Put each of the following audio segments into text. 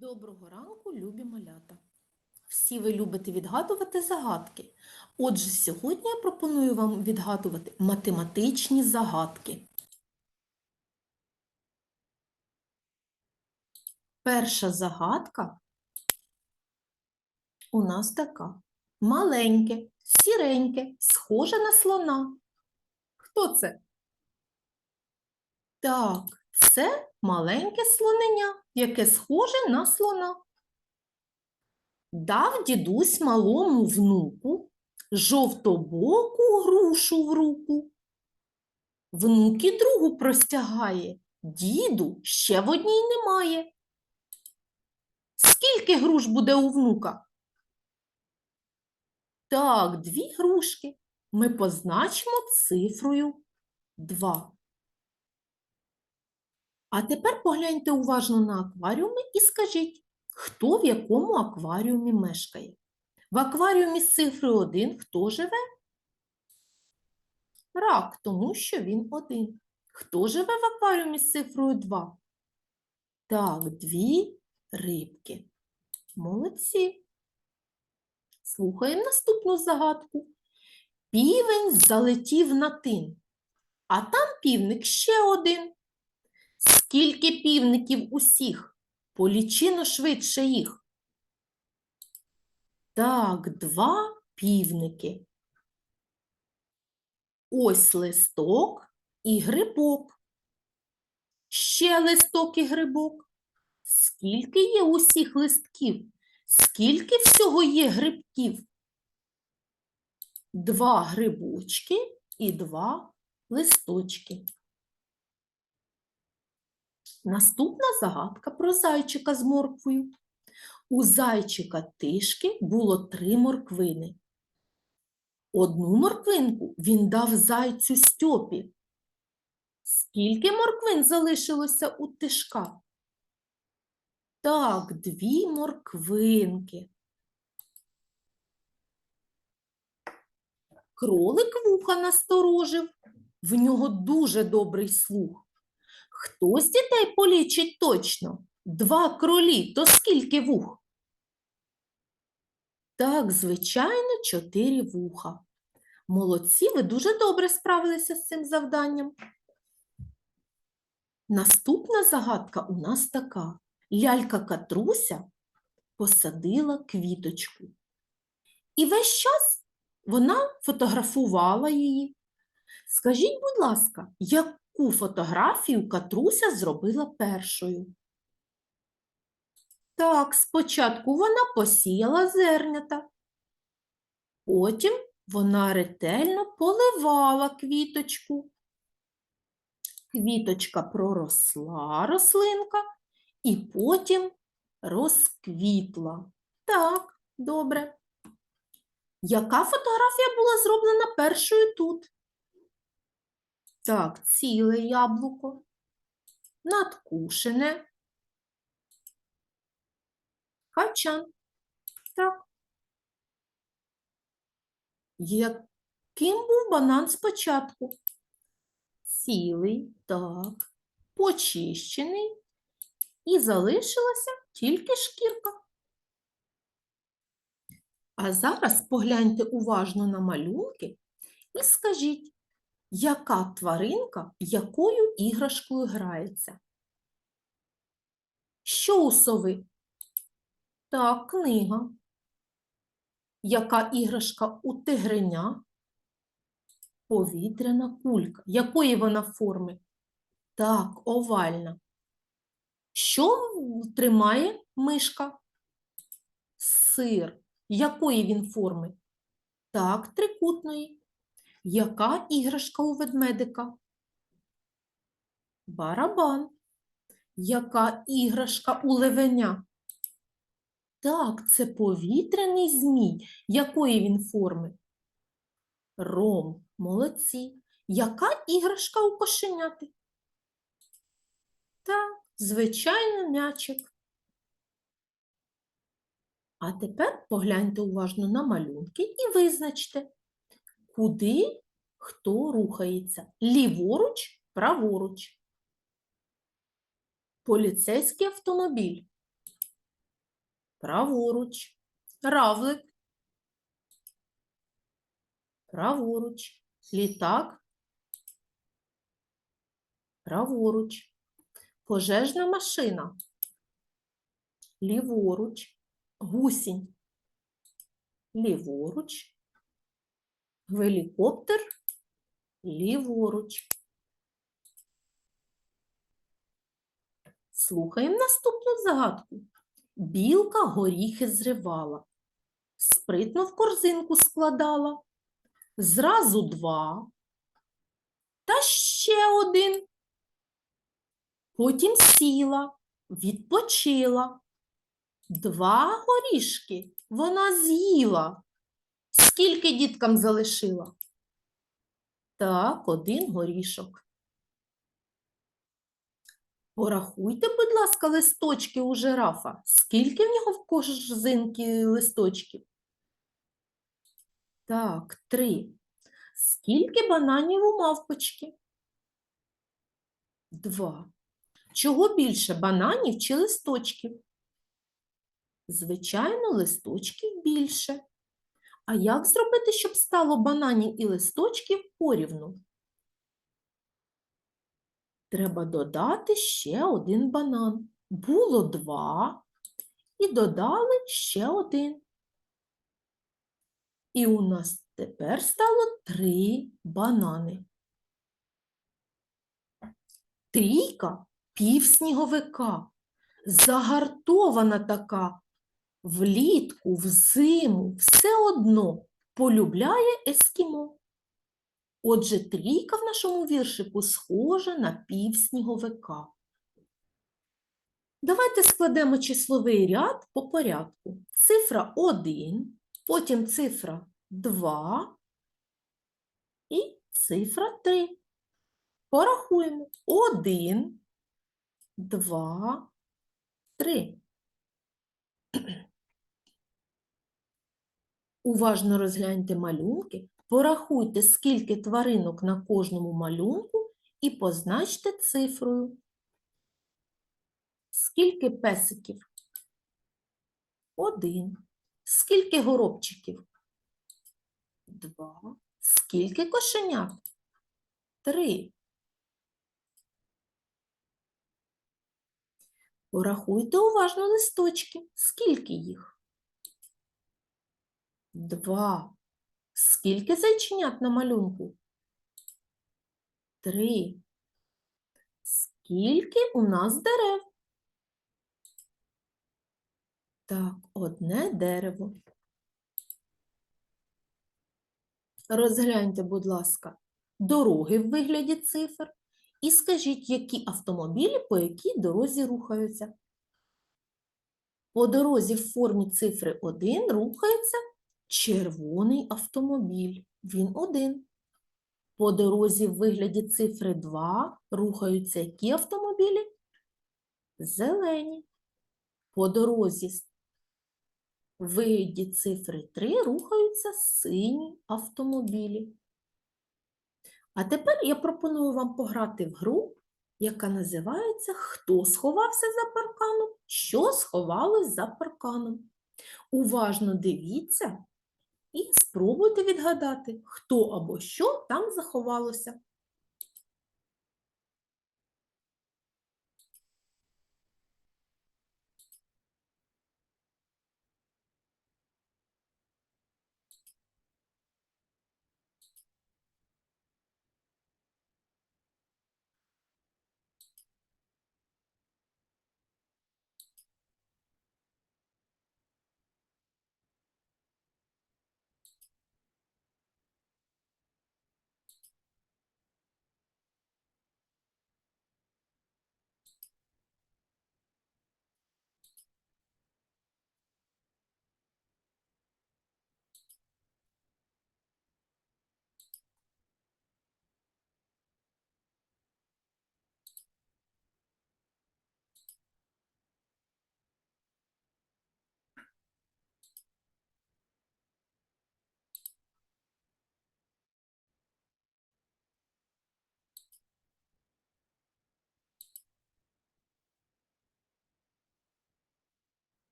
Доброго ранку, любі малята! Всі ви любите відгадувати загадки. Отже, сьогодні я пропоную вам відгадувати математичні загадки. Перша загадка у нас така. Маленьке, сіреньке, схоже на слона. Хто це? Так, це маленьке слоненя, яке схоже на слона. Дав дідусь малому внуку жовтобоку грушу в руку. Внук і другу простягає, діду ще в одній немає. Скільки груш буде у внука? Так, дві грушки. Ми позначимо цифрою 2. А тепер погляньте уважно на акваріуми і скажіть, хто в якому акваріумі мешкає. В акваріумі з цифрою 1 хто живе? Рак, тому що він один. Хто живе в акваріумі з цифрою 2? Так, дві рибки. Молодці. Слухаємо наступну загадку. Півень залетів на тин, а там півник ще один. Скільки півників усіх? Полічино швидше їх. Так, два півники. Ось листок і грибок. Ще листок і грибок. Скільки є усіх листків? Скільки всього є грибків? Два грибочки і два листочки. Наступна загадка про зайчика з морквою. У зайчика тишки було три морквини. Одну морквинку він дав зайцю Стьопі. Скільки морквин залишилося у тишка? Так, дві морквинки. Кролик вуха насторожив, в нього дуже добрий слух. Хто з дітей полічить точно? Два кролі, то скільки вух? Так, звичайно, чотири вуха. Молодці, ви дуже добре справилися з цим завданням. Наступна загадка у нас така. Лялька Катруся посадила квіточку. І весь час вона фотографувала її. Скажіть, будь ласка, яку фотографію Катруся зробила першою? Так, спочатку вона посіяла зернята, потім вона ретельно поливала квіточку. Квіточка проросла рослинка і потім розквітла. Так, добре. Яка фотографія була зроблена першою тут? Так, ціле яблуко, надкушене, качан. Так. Яким був банан спочатку? Цілий, так, почищений і залишилася тільки шкірка. А зараз погляньте уважно на малюнки і скажіть, яка тваринка якою іграшкою грається? Що у сови? Так, книга. Яка іграшка у тигреня? Повітряна кулька. Якої вона форми? Так, овальна. Що тримає мишка? Сир. Якої він форми? Так, трикутної. Яка іграшка у ведмедика? Барабан. Яка іграшка у левеня? Так, це повітряний змій. Якої він форми? Ром. Молодці. Яка іграшка у кошеняти? Так, звичайно, м'ячик. А тепер погляньте уважно на малюнки і визначте, куди хто рухається. Ліворуч, праворуч. Поліцейський автомобіль. праворуч, равлик, праворуч, літак, праворуч, пожежна машина, ліворуч, гусінь, ліворуч, гелікоптер, ліворуч. Слухаємо наступну загадку. Білка горіхи зривала, спритно в корзинку складала, зразу два, та ще один. Потім сіла, відпочила. Два горішки вона з'їла. Скільки діткам залишила? Так, один горішок. Порахуйте, будь ласка, листочки у жирафа. Скільки в нього в корзинці листочків? Так, три. Скільки бананів у мавпочки? Два. Чого більше бананів чи листочків? Звичайно, листочків більше. А як зробити, щоб стало бананів і листочків порівну? Треба додати ще один банан. Було два, і додали ще один. І у нас тепер стало три банани. Трійка півсніговика, загартована така, влітку, взиму, все одно полюбляє ескімо. Отже, трійка в нашому віршику схожа на півсніговика. Давайте складемо числовий ряд по порядку. Цифра 1, потім цифра 2 і цифра 3. Порахуємо 1, 2, 3. Уважно розгляньте малюнки, порахуйте, скільки тваринок на кожному малюнку і позначте цифрою. Скільки песиків? Один. Скільки горобчиків? Два. Скільки кошенят? Три. Порахуйте уважно листочки. Скільки їх? Два. Скільки зайченят на малюнку? Три. Скільки у нас дерев? Так, одне дерево. Розгляньте, будь ласка, дороги в вигляді цифр і скажіть, які автомобілі по якій дорозі рухаються. По дорозі в формі цифри 1 рухається червоний автомобіль. Він один. По дорозі в вигляді цифри 2 рухаються які автомобілі? Зелені. По дорозі в вигляді цифри 3 рухаються сині автомобілі. А тепер я пропоную вам пограти в гру, яка називається Хто сховався за парканом? Що сховалось за парканом? Уважно дивіться і спробуйте відгадати, хто або що там заховалося.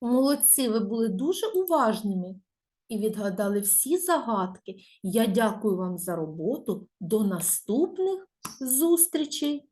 Молодці, ви були дуже уважними і відгадали всі загадки. Я дякую вам за роботу. До наступних зустрічей!